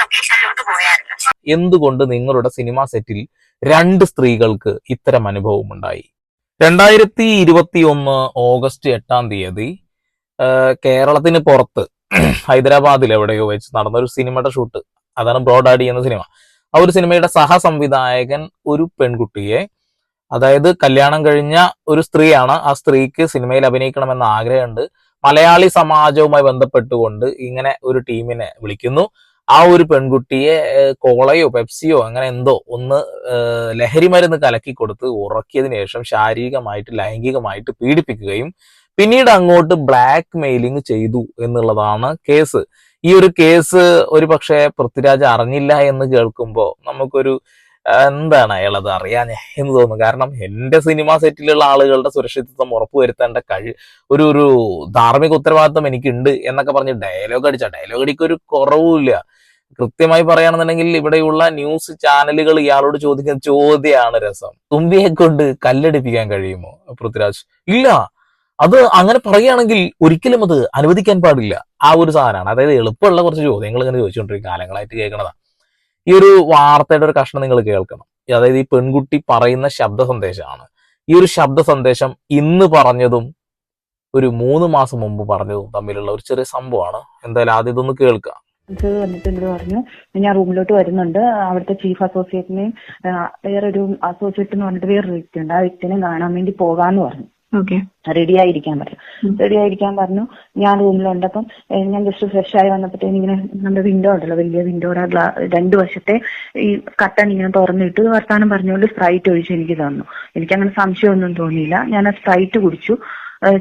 ലൊക്കേഷനിലോട്ട് പോയായിരുന്നു എന്തുകൊണ്ട് നിങ്ങളുടെ സിനിമാ സെറ്റിൽ രണ്ട് സ്ത്രീകൾക്ക് ഇത്തരം അനുഭവം ഉണ്ടായി? രണ്ടായിരത്തി ഇരുപത്തി ഒന്ന് ഓഗസ്റ്റ് എട്ടാം തീയതി കേരളത്തിന് പുറത്ത് ഹൈദരാബാദിൽ എവിടെയോ വെച്ച് നടന്ന ഒരു സിനിമയുടെ ഷൂട്ട്. അതാണ് ബ്രോഡാഡി എന്ന സിനിമ. ആ ഒരു സിനിമയുടെ സഹസംവിധായകൻ ഒരു പെൺകുട്ടിയെ അതായത് കല്യാണം കഴിഞ്ഞ ഒരു സ്ത്രീയാണ് ആ സ്ത്രീക്ക് സിനിമയിൽ അഭിനയിക്കണമെന്ന ആഗ്രഹമുണ്ട്. മലയാളി സമാജവുമായി ബന്ധപ്പെട്ടുകൊണ്ട് ഇങ്ങനെ ഒരു ടീമിനെ വിളിക്കുന്നു. ആ ഒരു പെൺകുട്ടിയെ കോളയോ പെപ്സിയോ അങ്ങനെ എന്തോ ഒന്ന് ലഹരി മരുന്ന് കലക്കി കൊടുത്ത് ഉറക്കിയതിനു ശേഷം ശാരീരികമായിട്ട് ലൈംഗികമായിട്ട് പീഡിപ്പിക്കുകയും പിന്നീട് അങ്ങോട്ട് ബ്ലാക്ക് മെയിലിംഗ് ചെയ്തു എന്നുള്ളതാണ് കേസ്. ഈ ഒരു കേസ് ഒരു പക്ഷേ പൃഥ്വിരാജ് അറിഞ്ഞില്ല എന്ന് കേൾക്കുമ്പോൾ നമുക്കൊരു എന്താണ് അയാളത് അറിയാൻ എന്ന് തോന്നുന്നു. കാരണം എന്റെ സിനിമ സെറ്റിലുള്ള ആളുകളുടെ സുരക്ഷിതത്വം ഉറപ്പുവരുത്തേണ്ട കഴി ഒരു ഒരു ധാർമ്മിക ഉത്തരവാദിത്വം എനിക്കുണ്ട് എന്നൊക്കെ പറഞ്ഞ് ഡയലോഗ് അടിച്ച. ഡയലോഗ് അടിക്കൊരു കുറവുമില്ല. കൃത്യമായി പറയുകയാണെന്നുണ്ടെങ്കിൽ ഇവിടെയുള്ള ന്യൂസ് ചാനലുകൾ ഇയാളോട് ചോദിക്കുന്ന ചോദ്യമാണ് രസം. തുമ്പിയെ കൊണ്ട് കല്ലടിപ്പിക്കാൻ കഴിയുമോ പൃഥ്വിരാജ്? ഇല്ല. അത് അങ്ങനെ പറയുകയാണെങ്കിൽ ഒരിക്കലും അത് അനുവദിക്കാൻ പാടില്ല. ആ ഒരു സാധനമാണ്. അതായത് എളുപ്പമുള്ള കുറച്ച് ചോദ്യങ്ങൾ ഇങ്ങനെ ചോദിച്ചുകൊണ്ടിരിക്കും. കാലങ്ങളായിട്ട് കേൾക്കണതാ. ഈ ഒരു വാർത്തയുടെ ഒരു കഷ്ണം നിങ്ങൾ കേൾക്കണം. അതായത് ഈ പെൺകുട്ടി പറയുന്ന ശബ്ദ സന്ദേശമാണ്. ഈ ഒരു ശബ്ദ സന്ദേശം ഇന്ന് പറഞ്ഞതും ഒരു മൂന്ന് മാസം മുമ്പ് പറഞ്ഞതും തമ്മിലുള്ള ഒരു ചെറിയ സംഭവമാണ്. എന്തായാലും ആദ്യം ഇതൊന്ന് കേൾക്കാം. വന്നിട്ട് എന്നോട് പറഞ്ഞു? ഞാൻ റൂമിലോട്ട് വരുന്നുണ്ട്. അവിടുത്തെ ചീഫ് അസോസിയേറ്റിനെയും വേറൊരു അസോസിയേറ്റ് എന്ന് പറഞ്ഞിട്ട് വേറൊരു വ്യക്തി ഉണ്ട് ആ വ്യക്തിനെ കാണാൻ വേണ്ടി പോകാന്ന് പറഞ്ഞു. റെഡി ആയിരിക്കാൻ പറഞ്ഞു. റെഡി ആയിരിക്കാൻ പറഞ്ഞു. ഞാൻ റൂമിലുണ്ട് അപ്പം ഞാൻ ജസ്റ്റ് ഫ്രഷ് ആയി വന്നപ്പോഴത്തേന് ഇങ്ങനെ നമ്മുടെ വിൻഡോ ഉണ്ടല്ലോ വലിയ വിൻഡോയുടെ ഗ്ലാ രണ്ട് വശത്തെ ഈ കട്ടൺ ഇങ്ങനെ തുറന്നിട്ട് വർത്താനം പറഞ്ഞുകൊണ്ട് സ്പ്രൈറ്റ് ഒഴിച്ച് എനിക്ക് തന്നു. എനിക്ക് അങ്ങനെ സംശയമൊന്നും തോന്നിയില്ല. ഞാൻ ആ സ്പ്രൈറ്റ് കുടിച്ചു.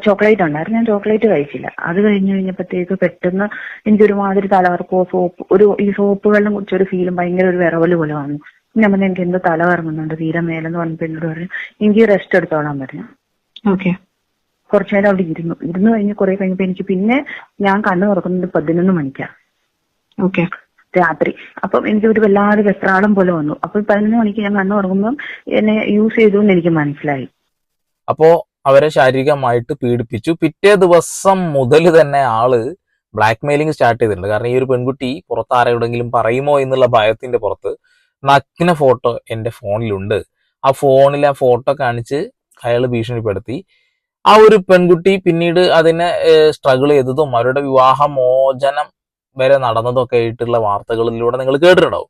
ചോക്ലേറ്റ് ഉണ്ടായിരുന്നു. ഞാൻ ചോക്ലേറ്റ് കഴിച്ചില്ല. അത് കഴിഞ്ഞ് കഴിഞ്ഞപ്പോഴത്തേക്ക് പെട്ടെന്ന് എനിക്കൊരുമാതിരി തലകറക്കോ സോപ്പ് ഒരു ഈ സോപ്പ് വെള്ളം കുടിച്ച ഒരു ഫീലും ഭയങ്കര ഒരു വിറവൽ പോലെ വന്നു. പിന്നെ പറഞ്ഞു എനിക്ക് എന്തോ തല കറങ്ങുന്നുണ്ട് തീരെ മേലെന്ന് പറഞ്ഞപ്പോൾ എന്നോട് പറഞ്ഞു എനിക്ക് റെസ്റ്റ് എടുത്തോളാൻ പറഞ്ഞു. കുറച്ചു നേരം അവിടെ ഇരുന്നു. ഇരുന്ന് കഴിഞ്ഞ് കുറെ കഴിഞ്ഞപ്പോ എനിക്ക് പിന്നെ ഞാൻ കണ്ണു തുറക്കുന്നത് പതിനൊന്ന് മണിക്കാണ് ഓക്കെ. രാത്രി. അപ്പം എനിക്ക് ഒരു വല്ലാതെ വെത്രാളം പോലെ വന്നു. അപ്പൊ പതിനൊന്ന് മണിക്ക് ഞാൻ കണ്ണു തുറക്കുമ്പോൾ എന്നെ യൂസ് ചെയ്തു എന്ന് എനിക്ക് മനസ്സിലായി. അപ്പോ അവരെ ശാരീരികമായിട്ട് പീഡിപ്പിച്ചു. പിറ്റേ ദിവസം മുതൽ തന്നെ ആൾ ബ്ലാക്ക് മെയിലിംഗ് സ്റ്റാർട്ട് ചെയ്തിട്ടുണ്ട്. കാരണം ഈ ഒരു പെൺകുട്ടി പുറത്ത് ആരെവിടെങ്കിലും പറയുമോ എന്നുള്ള ഭയത്തിന്റെ പുറത്ത് നഗ്ന ഫോട്ടോ എന്റെ ഫോണിലുണ്ട്. ആ ഫോണിൽ ആ ഫോട്ടോ കാണിച്ച് അയാൾ ഭീഷണിപ്പെടുത്തി. ആ ഒരു പെൺകുട്ടി പിന്നീട് അതിനെ സ്ട്രഗിൾ ചെയ്തതും അവരുടെ വിവാഹമോചനം വരെ നടന്നതും ഒക്കെ ആയിട്ടുള്ള വാർത്തകളിലൂടെ നിങ്ങൾ കേട്ടിട്ടുണ്ടാവും.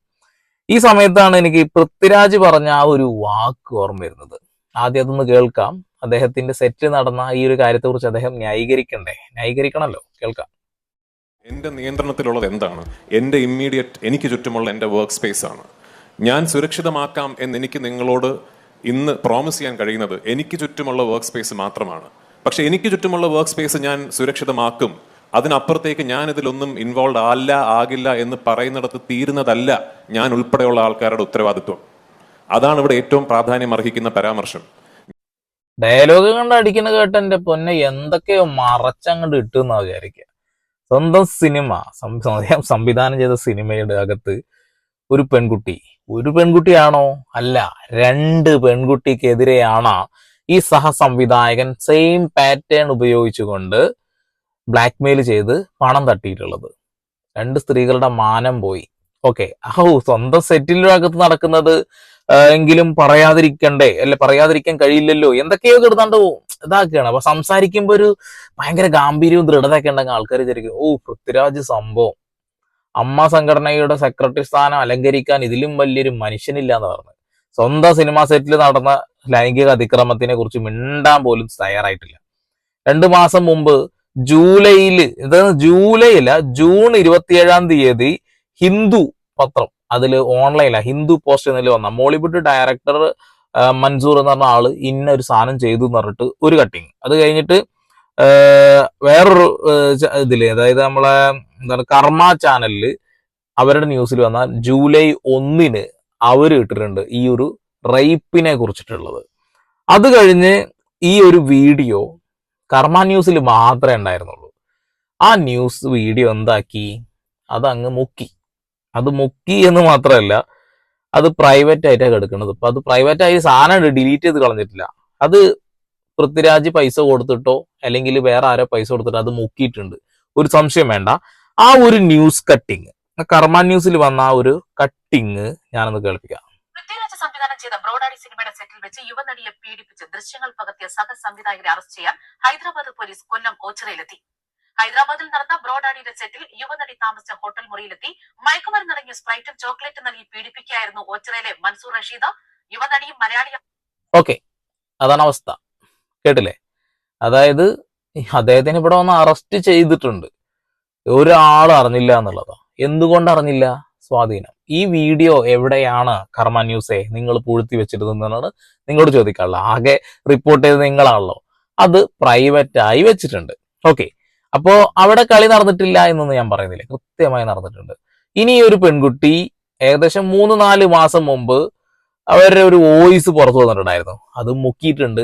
ഈ സമയത്താണ് എനിക്ക് പൃഥ്വിരാജ് പറഞ്ഞ ആ ഒരു വാക്ക് ഓർമ്മ വരുന്നത്. ആദ്യം അതൊന്ന് കേൾക്കാം. അദ്ദേഹത്തിന്റെ സെറ്റ് നടന്ന ഈ ഒരു കാര്യത്തെക്കുറിച്ച് അദ്ദേഹം ന്യായീകരിക്കണ്ടേ? ന്യായീകരിക്കണമല്ലോ കേൾക്കാം. എന്റെ നിയന്ത്രണത്തിലുള്ളത് എന്താണ്? എന്റെ ഇമ്മീഡിയറ്റ് എനിക്ക് ചുറ്റുമുള്ള എന്റെ വർക്ക് സ്പേസ് ആണ്. ഞാൻ സുരക്ഷിതമാക്കാം എന്ന് എനിക്ക് നിങ്ങളോട് ഇന്ന് പ്രോമിസ് ചെയ്യാൻ കഴിയുന്നത് എനിക്ക് ചുറ്റുമുള്ള വർക്ക് സ്പേസ് മാത്രമാണ്. പക്ഷെ എനിക്ക് ചുറ്റുമുള്ള വർക്ക് സ്പേസ് ഞാൻ സുരക്ഷിതമാക്കും. അതിനപ്പുറത്തേക്ക് ഞാൻ ഇതിലൊന്നും ഇൻവോൾവ് അല്ല ആകില്ല എന്ന് പറയുന്നിടത്ത് തീരുന്നതല്ല ഞാൻ ഉൾപ്പെടെയുള്ള ആൾക്കാരുടെ ഉത്തരവാദിത്വം. അതാണ് ഇവിടെ ഏറ്റവും പ്രാധാന്യം അർഹിക്കുന്ന പരാമർശം. ഡയലോഗ് കണ്ട് അടിക്കുന്ന കേട്ട എന്റെ പൊന്നെ എന്തൊക്കെയോ മറച്ചങ്ങോട്ട് ഇട്ടുന്നാ വിചാരിക്കുക സ്വന്തം സിനിമ സംവിധാനം ചെയ്ത സിനിമയുടെ അകത്ത് ഒരു പെൺകുട്ടി ഒരു പെൺകുട്ടിയാണോ? അല്ല രണ്ട് പെൺകുട്ടിക്കെതിരെയാണ് ഈ സഹസംവിധായകൻ സെയിം പാറ്റേൺ ഉപയോഗിച്ചുകൊണ്ട് ബ്ലാക്ക്മെയിൽ ചെയ്ത് പണം തട്ടിയിട്ടുള്ളത്. രണ്ട് സ്ത്രീകളുടെ മാനം പോയി. ഓക്കെ അഹോ സ്വന്തം സെറ്റിലകത്ത് നടക്കുന്നത് എങ്കിലും പറയാതിരിക്കണ്ടേ? അല്ലെ പറയാതിരിക്കാൻ കഴിയില്ലല്ലോ? എന്തൊക്കെയോ കിടന്നാണ്ട് ഇതാക്കുകയാണ് അപ്പൊ സംസാരിക്കുമ്പോ ഒരു ഭയങ്കര ഗാംഭീര്യവും ദൃഢതയൊക്കെ ഉണ്ടെങ്കിൽ ആൾക്കാർ വിചാരിക്കും ഓ പൃഥ്വിരാജ് സംഭവം. അമ്മ സംഘടനയുടെ സെക്രട്ടറി സ്ഥാനം അലങ്കരിക്കാൻ ഇതിലും വലിയൊരു മനുഷ്യനില്ല എന്ന് പറഞ്ഞു. സ്വന്തം സിനിമാ സെറ്റിൽ നടന്ന ലൈംഗിക അതിക്രമത്തിനെ കുറിച്ച് മിണ്ടാൻ പോലും തയ്യാറായിട്ടില്ല. രണ്ടു മാസം മുമ്പ് ജൂലൈയിൽ ജൂലൈ അല്ല ജൂൺ ഇരുപത്തിയേഴാം തീയതി ഹിന്ദു പത്രം അതിൽ ഓൺലൈനില ഹിന്ദു പോസ്റ്റ് എന്നതിൽ വന്ന. മോളിവുഡ് ഡയറക്ടർ മൻസൂർ എന്ന് പറഞ്ഞ ആൾ ഇന്ന ഒരു സാധനം ചെയ്തു എന്ന് പറഞ്ഞിട്ട് ഒരു കട്ടിങ് അത് കഴിഞ്ഞിട്ട് വേറൊരു ഇതിൽ അതായത് നമ്മളെ എന്താണ് കർമ്മ ചാനലിൽ അവരുടെ ന്യൂസിൽ വന്ന ജൂലൈ ഒന്നിന് അവർ ഇട്ടിട്ടുണ്ട് ഈ ഒരു റേപ്പിനെ കുറിച്ചിട്ടുള്ളത്. അത് കഴിഞ്ഞ് ഈ ഒരു വീഡിയോ കർമ്മ ന്യൂസിൽ മാത്രമേ ഉണ്ടായിരുന്നുള്ളൂ. ആ ന്യൂസ് വീഡിയോ എന്താക്കി? അത് അങ്ങ് മുക്കി. അത് മുക്കി എന്ന് മാത്രമല്ല അത് പ്രൈവറ്റ് ആയിട്ടാണ് എടുക്കുന്നത് ഇപ്പൊ അത് പ്രൈവറ്റ് ആയി സാധനം ഡിലീറ്റ് ചെയ്ത് കളഞ്ഞിട്ടില്ല. അത് പൃഥ്വിരാജ് പൈസ കൊടുത്തിട്ടോ അല്ലെങ്കിൽ വേറെ ആരോ പൈസ കൊടുത്തിട്ടോ അത് മുക്കിയിട്ടുണ്ട്. ഒരു സംശയം വേണ്ട. ആ ഒരു ന്യൂസ് കട്ടിങ് കർമ്മ ന്യൂസിൽ വന്ന ആ ഒരു കട്ടിങ് ഞാനൊന്ന് കേൾപ്പിക്കാം. പൃഥ്വിരാജ് സംവിധാനം ചെയ്ത ബ്രോഡാഡി സിനിമയുടെ സെറ്റിൽ വെച്ച് യുവനടിയെ പീഡിപ്പിച്ച് ദൃശ്യങ്ങൾ പകർത്തിയ സഹ സംവിധായകരെ അറസ്റ്റ് ചെയ്യാൻ ഹൈദരാബാദ് പോലീസ് കൊല്ലം ഓച്ചിറയിലെത്തി. ഹൈദരാബാദിൽ നടന്ന ബ്രോഡാഡിയുടെ സെറ്റിൽ യുവനടി താമസിച്ച ഹോട്ടൽ മുറിയിലെത്തി. മയക്കുമരുന്നടങ്ങിയ സ്പ്രൈറ്റും ചോക്ലേറ്റും നൽകി പീഡിപ്പിക്കുകയായിരുന്നു ഓച്ചിറയിലെ മൻസൂർ റഷീദ്. യുവനടിയും മലയാളിയും ഓക്കെ അതാണ് അവസ്ഥ. കേട്ടില്ലേ? അതായത് അദ്ദേഹത്തിന് ഇവിടെ വന്ന് അറസ്റ്റ് ചെയ്തിട്ടുണ്ട്. ഒരാൾ അറിഞ്ഞില്ല എന്നുള്ളതാ. എന്തുകൊണ്ട് അറിഞ്ഞില്ല? സ്വാധീനം. ഈ വീഡിയോ എവിടെയാണ് കർമ്മ ന്യൂസേ നിങ്ങൾ പൂഴ്ത്തി വെച്ചിരുന്നതെന്നാണ് നിങ്ങളോട് ചോദിക്കാനുള്ളത്. ആകെ റിപ്പോർട്ട് ചെയ്ത് നിങ്ങളാണല്ലോ. അത് പ്രൈവറ്റ് ആയി വെച്ചിട്ടുണ്ട്. ഓക്കെ അപ്പോ അവിടെ കളി നടന്നിട്ടില്ല എന്നൊന്നും ഞാൻ പറയുന്നില്ല. കൃത്യമായി നടന്നിട്ടുണ്ട്. ഇനി ഒരു പെൺകുട്ടി ഏകദേശം മൂന്ന് നാല് മാസം മുമ്പ് അവരുടെ ഒരു വോയിസ് പുറത്തു വന്നിട്ടുണ്ടായിരുന്നു. അത് മുക്കിയിട്ടുണ്ട്.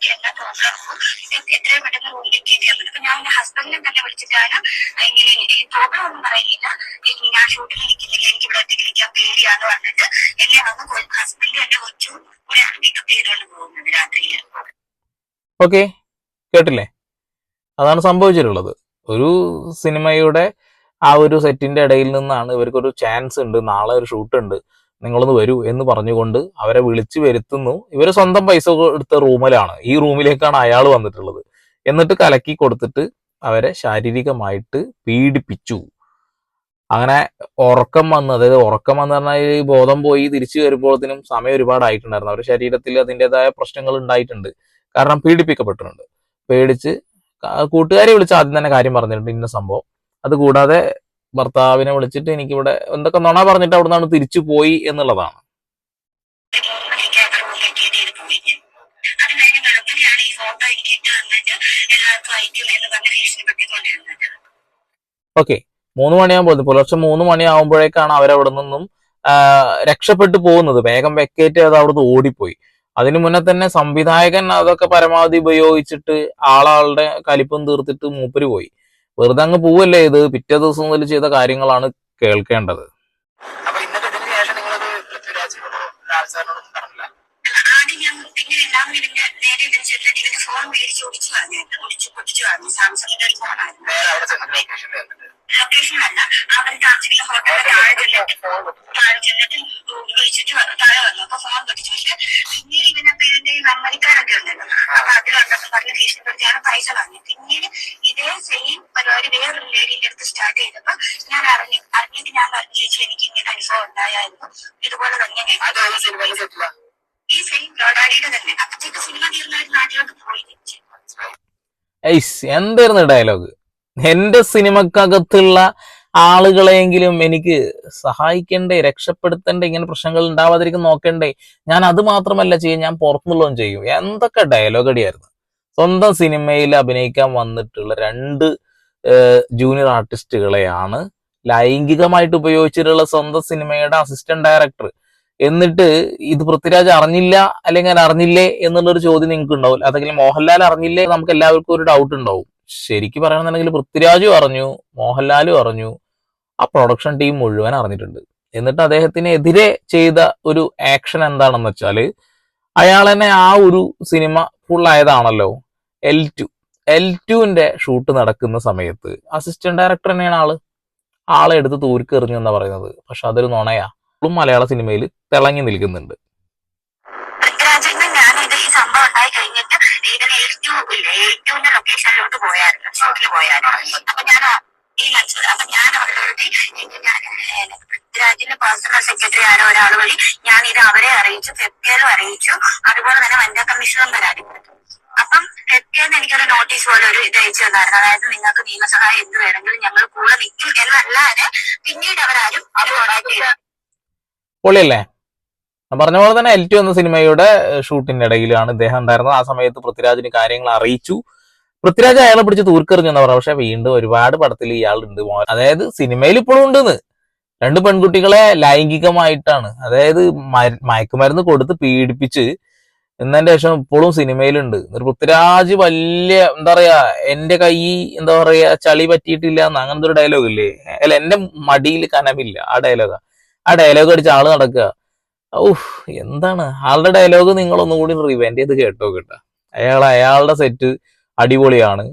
എനിക്ക് എത്രയും പെട്ടെന്ന് റൂമിലേക്ക് അപ്പൊ ഞാൻ എന്റെ ഹസ്ബൻഡിനെ തന്നെ വിളിച്ചിട്ടാണ് ഇങ്ങനെ പ്രോബ്ലം ഒന്നും പറയുന്നില്ല ഞാൻ ഷൂട്ടിൽ ഇരിക്കുന്നില്ല എനിക്ക് ഇവിടെ ഒറ്റയ്ക്ക് ഇരിക്കാൻ പേടിയാന്ന് പറഞ്ഞിട്ട് എന്നെ വന്ന് ഹസ്ബൻഡ് എന്റെ കൊച്ചും കൂടെ പിക്കപ്പ് ചെയ്തുകൊണ്ട് പോകുന്നത് രാത്രിയിൽ ഓക്കെ കേട്ടില്ലേ? അതാണ് സംഭവിച്ചിട്ടുള്ളത്. ഒരു സിനിമയുടെ ആ ഒരു സെറ്റിന്റെ ഇടയിൽ നിന്നാണ് ഇവർക്കൊരു ചാൻസ് ഉണ്ട് നാളെ ഒരു ഷൂട്ട് ഉണ്ട്. നിങ്ങളൊന്ന് വരൂ എന്ന് പറഞ്ഞുകൊണ്ട് അവരെ വിളിച്ചു വരുത്തുന്നു. ഇവർ സ്വന്തം പൈസ എടുത്ത റൂമിലാണ്. ഈ റൂമിലേക്കാണ് അയാൾ വന്നിട്ടുള്ളത്. എന്നിട്ട് കലക്കി കൊടുത്തിട്ട് അവരെ ശാരീരികമായിട്ട് പീഡിപ്പിച്ചു. അങ്ങനെ ഉറക്കം വന്ന് അതായത് ഉറക്കം വന്ന് പറഞ്ഞാൽ ബോധം പോയി തിരിച്ചു വരുമ്പോഴത്തേനും സമയം ഒരുപാടായിട്ടുണ്ടായിരുന്നു. അവരുടെ ശരീരത്തിൽ അതിന്റെതായ പ്രശ്നങ്ങൾ ഉണ്ടായിട്ടുണ്ട്. കാരണം പീഡിപ്പിക്കപ്പെട്ടിട്ടുണ്ട്. പേടിച്ച് കൂട്ടുകാരെ വിളിച്ച് ആദ്യം തന്നെ കാര്യം പറഞ്ഞിട്ടുണ്ട് ഇന്ന സംഭവം. അത് കൂടാതെ ഭർത്താവിനെ വിളിച്ചിട്ട് എനിക്കിവിടെ എന്തൊക്കെ നുണ പറഞ്ഞിട്ട് അവിടെ നിന്നാണ് തിരിച്ചു പോയി എന്നുള്ളതാണ്. ഓക്കെ മൂന്ന് മണിയാകുമ്പോൾ പുലർച്ചെ മൂന്ന് മണിയാകുമ്പോഴേക്കാണ് അവരവിടെ നിന്നും രക്ഷപ്പെട്ടു പോകുന്നത്. വേഗം വെക്കേറ്റ് അത് അവിടുന്ന് ഓടിപ്പോയി. അതിനു മുന്നേ തന്നെ സംവിധായകൻ അതൊക്കെ പരമാവധി ഉപയോഗിച്ചിട്ട് ആളാളുടെ കലിപ്പും തീർത്തിട്ട് മൂപ്പര് പോയി. വെറുതെ അങ്ങ് പോവല്ലേ ഇത്? പിറ്റേ ദിവസം മുതൽ ചെയ്ത കാര്യങ്ങളാണ് കേൾക്കേണ്ടത്. ഫോൺ മേടിച്ച് ഒടിച്ചു കളഞ്ഞായിരുന്നു. ഒടിച്ച് പൊട്ടിച്ചു കളഞ്ഞു. സാംസങ്ങിന്റെ ഒരു ഫോണായിരുന്നു നേരെ അവിടെ ചെന്നിട്ട് ലൊക്കേഷനിൽ ചെന്നിട്ട് ലൊക്കേഷനല്ല അവർ താമസിക്കുന്ന ഹോട്ടലിൽ താഴെ ചെന്നിട്ട് താഴെ ചെന്നിട്ട് വിളിച്ചിട്ട് വന്നു. താഴെ വന്നു. അപ്പൊ ഫോൺ പൊട്ടിച്ചു പക്ഷെ പിന്നീട് ഇവനപ്പൊ ഇതിന്റെ മെമ്മറിക്കാരൊക്കെ ഉണ്ടല്ലോ. അപ്പൊ പറഞ്ഞ് ഭീഷണിപ്പെടുത്തിയാണ് പൈസ വാങ്ങി. പിന്നീട് ഇതേ സെയിം പരിപാടി വേറൊരു ലേഡിന്റെ അടുത്ത് സ്റ്റാർട്ട് ചെയ്തപ്പോ ഞാൻ അറിഞ്ഞു. അറിഞ്ഞിട്ട് ഞാൻ പറഞ്ഞു ചേച്ചി എനിക്ക് ഇങ്ങനെ അനുഭവം ഉണ്ടായായിരുന്നു. ഇതുപോലെ തന്നെ ഈ സെയിം ബ്രോഡാഡിയുടെ തന്നെ. അപ്പത്തേക്ക് സിനിമ തീർന്നായിട്ട് നാട്ടിലോട്ട് പോയി. എന്തായിരുന്നു ഡയലോഗ് എന്റെ സിനിമക്കകത്തുള്ള ആളുകളെയെങ്കിലും എനിക്ക് സഹായിക്കണ്ടേ രക്ഷപ്പെടുത്തണ്ടേ ഇങ്ങനെ പ്രശ്നങ്ങൾ ഉണ്ടാവാതിരിക്കും നോക്കണ്ടേ ഞാൻ അത് മാത്രമല്ല ചെയ്യും ഞാൻ പുറത്തുനിന്നുള്ളതും ചെയ്യും. എന്തൊക്കെ ഡയലോഗ് അടിയായിരുന്നു. സ്വന്തം സിനിമയിൽ അഭിനയിക്കാൻ വന്നിട്ടുള്ള രണ്ട് ജൂനിയർ ആർട്ടിസ്റ്റുകളെയാണ് ലൈംഗികമായിട്ട് ഉപയോഗിച്ചിട്ടുള്ള സ്വന്തം സിനിമയുടെ അസിസ്റ്റന്റ് ഡയറക്ടർ എന്നിട്ട് ഇത് പൃഥ്വിരാജ് അറിഞ്ഞില്ല അല്ലെങ്കിൽ അറിഞ്ഞില്ലേ എന്നുള്ളൊരു ചോദ്യം നിങ്ങൾക്ക് ഉണ്ടാവും അല്ലെങ്കിൽ മോഹൻലാൽ അറിഞ്ഞില്ലേ നമുക്ക് എല്ലാവർക്കും ഒരു ഡൗട്ട് ഉണ്ടാവും. ശരിക്കും പറയണമെന്നുണ്ടെങ്കിൽ പൃഥ്വിരാജും അറിഞ്ഞു മോഹൻലാലും അറിഞ്ഞു. ആ പ്രൊഡക്ഷൻ ടീം മുഴുവൻ അറിഞ്ഞിട്ടുണ്ട്. എന്നിട്ട് അദ്ദേഹത്തിനെതിരെ ചെയ്ത ഒരു ആക്ഷൻ എന്താണെന്ന് വെച്ചാൽ അയാൾ തന്നെ ആ ഒരു സിനിമ ഫുൾ ആയതാണല്ലോ. എൽ ടു എൽ ടുവിന്റെ ഷൂട്ട് നടക്കുന്ന സമയത്ത് അസിസ്റ്റന്റ് ഡയറക്ടർ തന്നെയാണ് ആൾ. ആളെ എടുത്ത് തൂരിക്കെറിഞ്ഞു എന്നാ പറയുന്നത്. പക്ഷെ അതൊരു നുണയാ. ഇപ്പോഴും മലയാള സിനിമയിൽ തിളങ്ങി നിൽക്കുന്നുണ്ട്. സംഭവം ഉണ്ടായി കഴിഞ്ഞിട്ട് ഇതിന് ഏറ്റു ഇല്ലേ ഏറ്റുവിന്റെ ലൊക്കേഷനിലോട്ട് പോയായിരുന്നു. ഷോട്ടിൽ പോയായിരുന്നു. അപ്പൊ ഞാൻ ഈ മനസ്സിലായി അപ്പൊ ഞാൻ അവരോട് ഞാൻ പൃഥ്വിരാജിന്റെ പേഴ്സണൽ സെക്രട്ടറി ആരോ ഒരാൾ വഴി ഞാൻ ഇത് അവരെ അറിയിച്ചു ഫെപ്കേലും അറിയിച്ചു. അതുപോലെ തന്നെ വനിതാ കമ്മീഷണറും പരാതി കൊടുത്തു അപ്പം ഫെപ്കേന്ന് എനിക്കൊരു നോട്ടീസ് പോലെ ഒരു ഇത് അയച്ചു തന്നായിരുന്നു. അതായത് നിങ്ങൾക്ക് നിയമസഹായം എന്ത് വേണമെങ്കിലും ഞങ്ങൾ കൂടെ നിൽക്കും എന്നല്ലാതെ പിന്നീട് അവരാരും അത് കോൺടാക്ട് ചെയ്തു പൊളിയല്ലേ? പറഞ്ഞ പോലെ തന്നെ എൽ ടു എന്ന സിനിമയുടെ ഷൂട്ടിന്റെ ഇടയിലാണ് ഇദ്ദേഹം ഉണ്ടായിരുന്നത്. ആ സമയത്ത് പൃഥ്വിരാജിന് കാര്യങ്ങൾ അറിയിച്ചു. പൃഥ്വിരാജ് അയാളെ പിടിച്ച് തൂർക്കെറിഞ്ഞു എന്ന് പറയാം പക്ഷെ വീണ്ടും ഒരുപാട് പടത്തിൽ ഇയാളുണ്ട്. ഉണ്ട് അതായത് സിനിമയിൽ ഇപ്പോഴും ഉണ്ടെന്ന്. രണ്ട് പെൺകുട്ടികളെ ലൈംഗികമായിട്ടാണ്. അതായത് മര- മയക്കുമരുന്ന് കൊടുത്ത് പീഡിപ്പിച്ച് എന്നതിന്റെ ശേഷം ഇപ്പോഴും സിനിമയിലുണ്ട്. പൃഥ്വിരാജ് വലിയ എന്താ പറയാ എന്റെ കൈ എന്താ പറയാ ചളി പറ്റിയിട്ടില്ല എന്ന് അങ്ങനത്തെ ഒരു ഡയലോഗ് ഇല്ലേ? അല്ല എന്റെ മടിയിൽ കനമില്ല. ആ ഡയലോഗാ ആ. ഡയലോഗ് അടിച്ച ആൾ നടക്കുക. ഔഹ് എന്താണ്? ആളുടെ ഡയലോഗ് നിങ്ങൾ ഒന്നുകൂടി റിവെന്റ് ചെയ്ത് കേട്ടോ കേട്ടോ. അയാൾ അയാളുടെ സെറ്റ് അടിപൊളിയാണ്.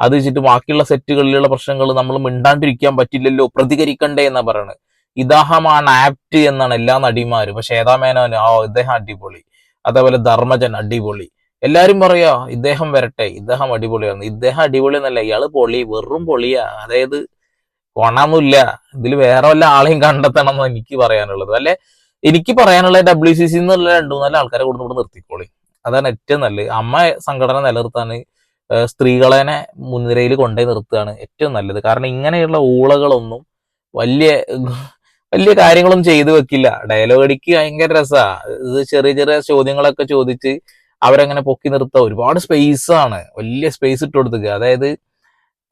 അത് വെച്ചിട്ട് ബാക്കിയുള്ള സെറ്റുകളിലുള്ള പ്രശ്നങ്ങൾ നമ്മൾ മിണ്ടാണ്ടിരിക്കാൻ പറ്റില്ലല്ലോ പ്രതികരിക്കണ്ടേ എന്നാ പറയണത്. ഇദാഹമാണ് ആപ്റ്റ് എന്നാണ് എല്ലാ നടിമാരും. പക്ഷെ ഏതാമേനോന് ആ ഇദ്ദേഹം അടിപൊളി. അതേപോലെ ധർമ്മജൻ അടിപൊളി. എല്ലാരും പറയാ ഇദ്ദേഹം വരട്ടെ ഇദ്ദേഹം അടിപൊളിയാണ് ഇദ്ദേഹം അടിപൊളി എന്നല്ല ഇയാൾ പൊളി വെറും പൊളിയാ. അതായത് കൊണമൊന്നുമില്ല ഇതിൽ വേറെ വല്ല ആളെയും കണ്ടെത്തണം എന്ന് എനിക്ക് പറയാനുള്ളത്. അല്ലെ? എനിക്ക് പറയാനുള്ള ഡബ്ല്യു സി സി എന്നുള്ള രണ്ടു മൂന്നാൽ ആൾക്കാരെ കൊടുത്ത് ഇവിടെ നിർത്തിക്കോളി. അതാണ് ഏറ്റവും നല്ലത്. അമ്മ സംഘടന നിലനിർത്താൻ സ്ത്രീകളെ മുൻനിരയിൽ കൊണ്ടുപോയി നിർത്തുകയാണ് ഏറ്റവും നല്ലത്. കാരണം ഇങ്ങനെയുള്ള ഊളകളൊന്നും വലിയ വലിയ കാര്യങ്ങളും ചെയ്തു വെക്കില്ല. ഡയലോഗ് അടിക്ക് ഭയങ്കര രസാ. ഇത് ചെറിയ ചെറിയ ചോദ്യങ്ങളൊക്കെ ചോദിച്ച് അവരങ്ങനെ പൊക്കി നിർത്തുക ഒരുപാട് സ്പേസ് ആണ്. വലിയ സ്പേസ് ഇട്ട് കൊടുത്തുക അതായത്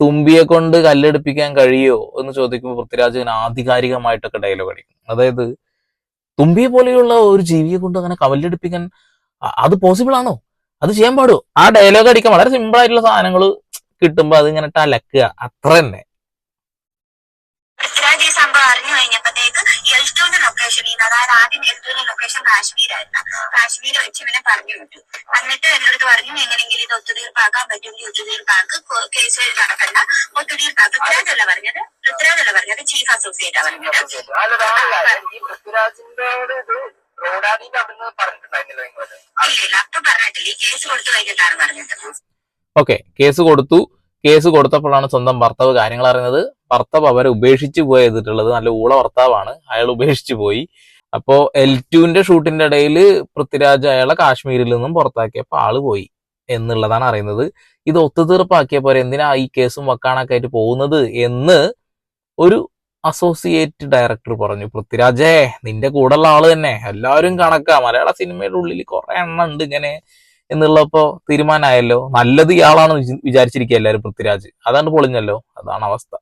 തുമ്പിയെ കൊണ്ട് കല്ലെടുപ്പിക്കാൻ കഴിയോ എന്ന് ചോദിക്കുമ്പോൾ പൃഥ്വിരാജ് ആധികാരികമായിട്ടൊക്കെ ഡയലോഗ് അടിക്കും. അതായത് തുമ്പിയെ പോലെയുള്ള ഒരു ജീവിയെ കൊണ്ട് അങ്ങനെ കവലടിപ്പിക്കാൻ അത് പോസിബിൾ ആണോ? അത് ചെയ്യാൻ പാടുമോ ആ ഡയലോഗ് അടിക്കാൻ വളരെ സിമ്പിൾ ആയിട്ടുള്ള സാധനങ്ങൾ കിട്ടുമ്പോൾ അത് ഇങ്ങനെ അലക്കുക അത്ര തന്നെ. പൃഥ്വിരാജ് ഈ സംഭവം അറിഞ്ഞു കഴിഞ്ഞപ്പോഴത്തേക്ക് എൽ ടുവിന്റെ ലൊക്കേഷനിൽ നിന്ന് ടുവിന്റെ ലൊക്കേഷൻ കാശ്മീരായിരുന്നു. കാശ്മീർ വെച്ച് ഇവനെ പറഞ്ഞു വിട്ടു. എന്നിട്ട് എന്നോട് പറഞ്ഞു എങ്ങനെങ്കിലും ഇത് ഒത്തുതീർപ്പാക്കാൻ പറ്റുമെങ്കിൽ ഒത്തുതീർപ്പാക്ക് കേസ് വഴി നടക്കണ്ട. ഒത്തുതീർപ്പാക്ക് പൃഥ്വിരാജല്ല പറഞ്ഞത്. പൃഥ്വിരാജല്ല പറഞ്ഞത്. ചീഫ് അസോസിയേറ്റാ പറഞ്ഞത്. അപ്പൊ പറഞ്ഞിട്ടില്ല. ഈ കേസ് കൊടുത്തു കഴിഞ്ഞിട്ടാണ് പറഞ്ഞത്. ഓക്കെ കേസ് കൊടുത്തു. കേസ് കൊടുത്തപ്പോഴാണ് സ്വന്തം ഭർത്താവ് കാര്യങ്ങൾ അറിയുന്നത്. ഭർത്താവ് അവരെ ഉപേക്ഷിച്ച് പോയി ചെയ്തിട്ടുള്ളത്. നല്ല ഊള ഭർത്താവാണ്. അയാൾ ഉപേക്ഷിച്ച് പോയി. അപ്പോ എൽ ടുവിന്റെ ഷൂട്ടിന്റെ ഇടയിൽ പൃഥ്വിരാജ് അയാളെ കാശ്മീരിൽ നിന്നും പുറത്താക്കിയപ്പോൾ ആൾ പോയി എന്നുള്ളതാണ് അറിയുന്നത്. ഇത് ഒത്തുതീർപ്പാക്കിയ പോലെ എന്തിനാ ഈ കേസും വക്കാണൊക്കെ ആയിട്ട് പോകുന്നത് എന്ന് ഒരു അസോസിയേറ്റ് ഡയറക്ടർ പറഞ്ഞു. പൃഥ്വിരാജേ നിന്റെ കൂടെയുള്ള ആൾ തന്നെ. എല്ലാവരും കണക്കാ. മലയാള സിനിമയുടെ ഉള്ളിൽ കുറെ എണ്ണം ഉണ്ട് ഇങ്ങനെ എന്നുള്ളപ്പോ തീരുമാനമായല്ലോ നല്ലത് ഇയാളാണ് വിചാ- വിചാരിച്ചിരിക്കുക എല്ലാവരും പൃഥ്വിരാജ്. അതാണ് പൊളിഞ്ഞല്ലോ. അതാണ് അവസ്ഥ.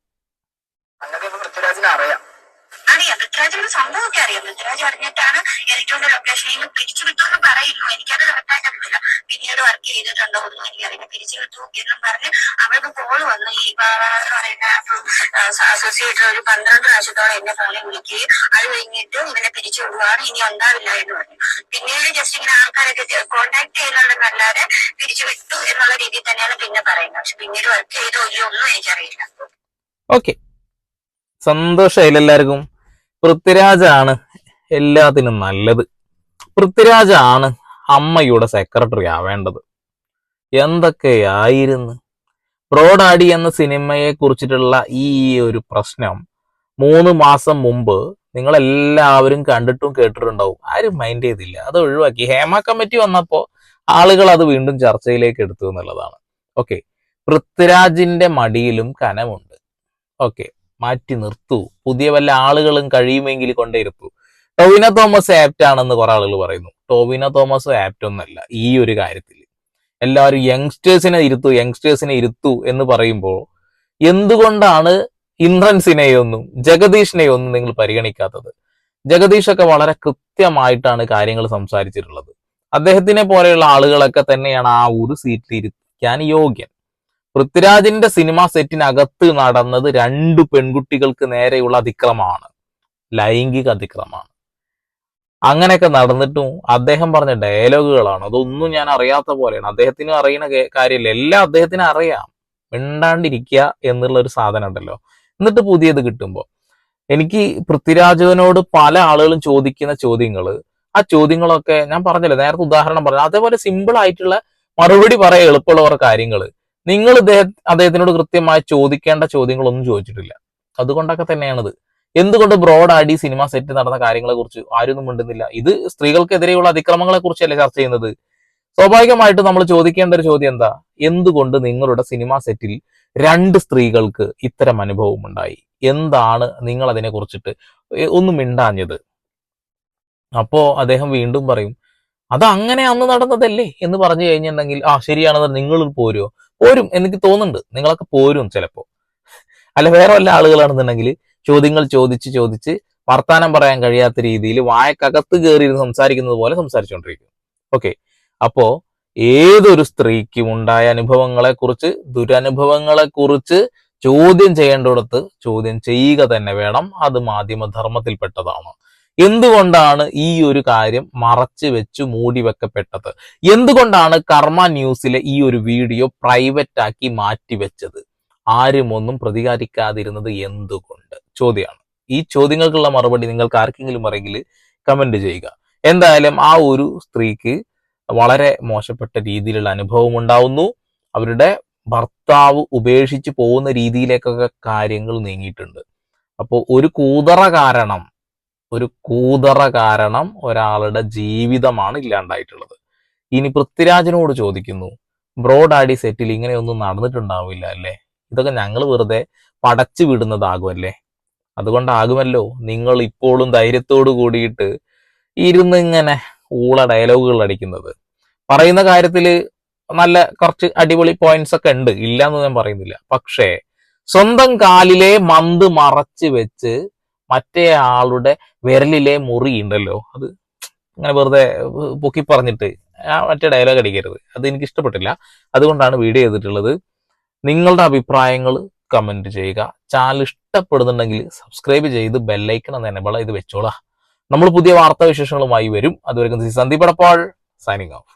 അറിയാം. പൃഥ്വിരാജിന്റെ സംഭവമൊക്കെ അറിയാം പൃഥ്വിരാജ് അറിഞ്ഞിട്ടാണ് എൽ ടുവിന്റെ ലൊക്കേഷനിൽ പിരിച്ചു വിട്ടു എന്ന് പറയുന്നു എനിക്കത് കറക്റ്റായിട്ട് അറിയില്ല പിന്നീട് വർക്ക് ചെയ്തിട്ടുണ്ടോ ഒന്നും എനിക്കറിയില്ല പിരിച്ചു വിട്ടു എന്നും പറഞ്ഞ് അവർക്ക് കോൾ വന്നു. ഈ പറയുന്ന അസോസിയേറ്റ് ഒരു പന്ത്രണ്ട് പ്രാവശ്യത്തോളം എന്നെ ഫോണിൽ വിളിക്കുകയും അത് കഴിഞ്ഞിട്ട് ഇവനെ പിരിച്ചു വിടുവാണ്. ഇനി ഉണ്ടാവില്ല എന്ന് പറഞ്ഞു. പിന്നീട് ജസ്റ്റ് ഇങ്ങനെ ആൾക്കാരൊക്കെ കോണ്ടാക്ട് ചെയ്യുന്നുണ്ടെന്നല്ലാതെ പിരിച്ചു വിട്ടു എന്നുള്ള രീതിയിൽ തന്നെയാണ് പിന്നെ പറയുന്നത്. പക്ഷെ പിന്നീട് വർക്ക് ചെയ്തോ ഇല്ലയോ ഒന്നും എനിക്കറിയില്ല. ഓക്കെ സന്തോഷമായില്ല എല്ലാവർക്കും? പൃഥ്വിരാജാണ് എല്ലാത്തിനും നല്ലത്. പൃഥ്വിരാജാണ് അമ്മയുടെ സെക്രട്ടറി ആവേണ്ടത്. എന്തൊക്കെയായിരുന്നു? ബ്രോഡാഡി എന്ന സിനിമയെ കുറിച്ചിട്ടുള്ള ഈ ഒരു പ്രശ്നം മൂന്ന് മാസം മുമ്പ് നിങ്ങൾ എല്ലാവരും കണ്ടിട്ടും കേട്ടിട്ടുണ്ടാവും. ആരും മൈൻഡ് ചെയ്തില്ല. അത് ഒഴിവാക്കി. ഹേമ കമ്മിറ്റി വന്നപ്പോൾ ആളുകൾ അത് വീണ്ടും ചർച്ചയിലേക്ക് എടുത്തു എന്നുള്ളതാണ്. ഓക്കെ പൃഥ്വിരാജിന്റെ മടിയിലും കനമുണ്ട് ഓക്കെ മാറ്റി നിർത്തൂ. പുതിയ വല്ല ആളുകളും കഴിയുമെങ്കിൽ കൊണ്ടേരുത്തു ടോവിനോ തോമസ് ആപ്റ്റ് ആണെന്ന് കുറെ ആളുകൾ പറയുന്നു. ടോവിനോ തോമസ് ആപ്റ്റ് ഒന്നല്ല ഈ ഒരു കാര്യത്തിൽ. എല്ലാവരും യങ്സ്റ്റേഴ്സിനെ ഇരുത്തു യങ്സ്റ്റേഴ്സിനെ ഇരുത്തു എന്ന് പറയുമ്പോൾ എന്തുകൊണ്ടാണ് ഇന്ദ്രൻസിനെയൊന്നും ജഗദീഷിനെയൊന്നും നിങ്ങൾ പരിഗണിക്കാത്തത്? ജഗദീഷൊക്കെ വളരെ കൃത്യമായിട്ടാണ് കാര്യങ്ങൾ സംസാരിച്ചിട്ടുള്ളത്. അദ്ദേഹത്തിനെ പോലെയുള്ള ആളുകളൊക്കെ തന്നെയാണ് ആ ഒരു സീറ്റിൽ ഇരിക്കാൻ യോഗ്യൻ. പൃഥ്വിരാജിന്റെ സിനിമാ സെറ്റിനകത്ത് നടന്നത് രണ്ടു പെൺകുട്ടികൾക്ക് നേരെയുള്ള അതിക്രമമാണ്. ലൈംഗിക അതിക്രമമാണ്. അങ്ങനെയൊക്കെ നടന്നിട്ടും അദ്ദേഹം പറഞ്ഞ ഡയലോഗുകളാണ്. അതൊന്നും ഞാൻ അറിയാത്ത പോലെയാണ്. അദ്ദേഹത്തിന് അറിയുന്ന കാര്യമില്ല. എല്ലാം അദ്ദേഹത്തിന് അറിയാം. മിണ്ടാണ്ടിരിക്കുക എന്നുള്ള ഒരു സാധനം ഉണ്ടല്ലോ എന്നിട്ട് പുതിയത് കിട്ടുമ്പോൾ എനിക്ക് പൃഥ്വിരാജുവിനോട് പല ആളുകളും ചോദിക്കുന്ന ചോദ്യങ്ങൾ ആ ചോദ്യങ്ങളൊക്കെ ഞാൻ പറഞ്ഞല്ലോ നേരത്തെ ഉദാഹരണം പറഞ്ഞു. അതേപോലെ സിമ്പിൾ ആയിട്ടുള്ള മറുപടി പറയാൻ എളുപ്പമുള്ള കാര്യങ്ങൾ നിങ്ങൾ അദ്ദേഹത്തിനോട് കൃത്യമായി ചോദിക്കേണ്ട ചോദ്യങ്ങളൊന്നും ചോദിച്ചിട്ടില്ല. അതുകൊണ്ടൊക്കെ തന്നെയാണിത്. എന്തുകൊണ്ട് ബ്രോഡ് ആടി സിനിമ സെറ്റ് നടന്ന കാര്യങ്ങളെ കുറിച്ച് ആരൊന്നും മിണ്ടുന്നില്ല? ഇത് സ്ത്രീകൾക്കെതിരെയുള്ള അതിക്രമങ്ങളെ കുറിച്ചല്ലേ ചർച്ച ചെയ്യുന്നത്? സ്വാഭാവികമായിട്ട് നമ്മൾ ചോദിക്കേണ്ട ഒരു ചോദ്യം എന്താ? എന്തുകൊണ്ട് നിങ്ങളുടെ സിനിമാ സെറ്റിൽ രണ്ട് സ്ത്രീകൾക്ക് ഇത്തരം അനുഭവം ഉണ്ടായി? എന്താണ് നിങ്ങൾ അതിനെ കുറിച്ചിട്ട് ഒന്നും മിണ്ടാഞ്ഞത്? അപ്പോ അദ്ദേഹം വീണ്ടും പറയും അത് അങ്ങനെ അന്ന് നടന്നതല്ലേ? എന്ന് പറഞ്ഞു കഴിഞ്ഞിട്ടുണ്ടെങ്കിൽ ആ ശരിയാണെന്ന് നിങ്ങൾ പോരുമോ പോരും എനിക്ക് തോന്നുന്നുണ്ട്. നിങ്ങളൊക്കെ പോരും ചിലപ്പോ. അല്ല വേറെ വല്ല ആളുകളാണെന്നുണ്ടെങ്കിൽ ചോദ്യങ്ങൾ ചോദിച്ച് ചോദിച്ച് വർത്താനം പറയാൻ കഴിയാത്ത രീതിയിൽ വായക്കകത്ത് കയറിയിരുന്ന് സംസാരിക്കുന്നത് പോലെ സംസാരിച്ചുകൊണ്ടിരിക്കും ഓക്കെ. അപ്പോ ഏതൊരു സ്ത്രീക്കും ഉണ്ടായ അനുഭവങ്ങളെ കുറിച്ച് ദുരനുഭവങ്ങളെ കുറിച്ച് ചോദ്യം ചെയ്യേണ്ടിടത്ത് ചോദ്യം ചെയ്യുക തന്നെ വേണം. അത് മാധ്യമധർമ്മത്തിൽപ്പെട്ടതാണ്. എന്തുകൊണ്ടാണ് ഈ ഒരു കാര്യം മറച്ചു വെച്ച് മൂടി വെക്കപ്പെട്ടത്? എന്തുകൊണ്ടാണ് കർമ്മ ന്യൂസിലെ ഈ ഒരു വീഡിയോ പ്രൈവറ്റ് ആക്കി മാറ്റിവെച്ചത് ആരും ഒന്നും പ്രതികരിക്കാതിരുന്നത് എന്തുകൊണ്ട്? ചോദ്യമാണ്. ഈ ചോദ്യങ്ങൾക്കുള്ള മറുപടി നിങ്ങൾക്ക് ആർക്കെങ്കിലും അറിയെങ്കിൽ കമന്റ് ചെയ്യുക. എന്തായാലും ആ ഒരു സ്ത്രീക്ക് വളരെ മോശപ്പെട്ട രീതിയിലുള്ള അനുഭവം ഉണ്ടാവുന്നു. അവരുടെ ഭർത്താവ് ഉപേക്ഷിച്ച് പോകുന്ന രീതിയിലേക്കൊക്കെ കാര്യങ്ങൾ നീങ്ങിയിട്ടുണ്ട്. അപ്പോൾ ഒരു കൂതറ കാരണം ഒരു കൂതറ കാരണം ഒരാളുടെ ജീവിതമാണ് ഇല്ലാണ്ടായിട്ടുള്ളത്. ഇനി പൃഥ്വിരാജിനോട് ചോദിക്കുന്നു ബ്രോഡാഡി സെറ്റിൽ ഇങ്ങനെയൊന്നും നടന്നിട്ടുണ്ടാവില്ല അല്ലേ? ഇതൊക്കെ ഞങ്ങൾ വെറുതെ പടച്ചു വിടുന്നതാകുമല്ലേ? അതുകൊണ്ടാകുമല്ലോ നിങ്ങൾ ഇപ്പോഴും ധൈര്യത്തോട് കൂടിയിട്ട് ഇരുന്ന് ഇങ്ങനെ ഊള ഡയലോഗുകൾ അടിക്കുന്നത്. പറയുന്ന കാര്യത്തിൽ നല്ല കുറച്ച് അടിപൊളി പോയിന്റ്സ് ഒക്കെ ഉണ്ട്. ഇല്ല എന്ന് ഞാൻ പറയുന്നില്ല. പക്ഷേ സ്വന്തം കാലിലെ മന്ത് മറച്ച് വെച്ച് മറ്റേ ആളുടെ വിരലിലെ മുറി ഉണ്ടല്ലോ. അത് അങ്ങനെ വെറുതെ പൊക്കി പറഞ്ഞിട്ട് ആ മറ്റേ ഡയലോഗ് അടിക്കരുത്. അത് എനിക്ക് ഇഷ്ടപ്പെട്ടില്ല. അതുകൊണ്ടാണ് വീഡിയോ ചെയ്തിട്ടുള്ളത്. നിങ്ങളുടെ അഭിപ്രായങ്ങൾ കമന്റ് ചെയ്യുക. ചാനൽ ഇഷ്ടപ്പെടുന്നുണ്ടെങ്കിൽ സബ്സ്ക്രൈബ് ചെയ്ത് ബെല്ലൈക്കൺ എന്ന് എനബിൾ ഇത് വെച്ചോളാം. നമ്മൾ പുതിയ വാർത്താ വിശേഷങ്ങളുമായി വരും അതുവരെ സന്ദീപ് അടപ്പാൾ സൈനിങ് ഓഫ്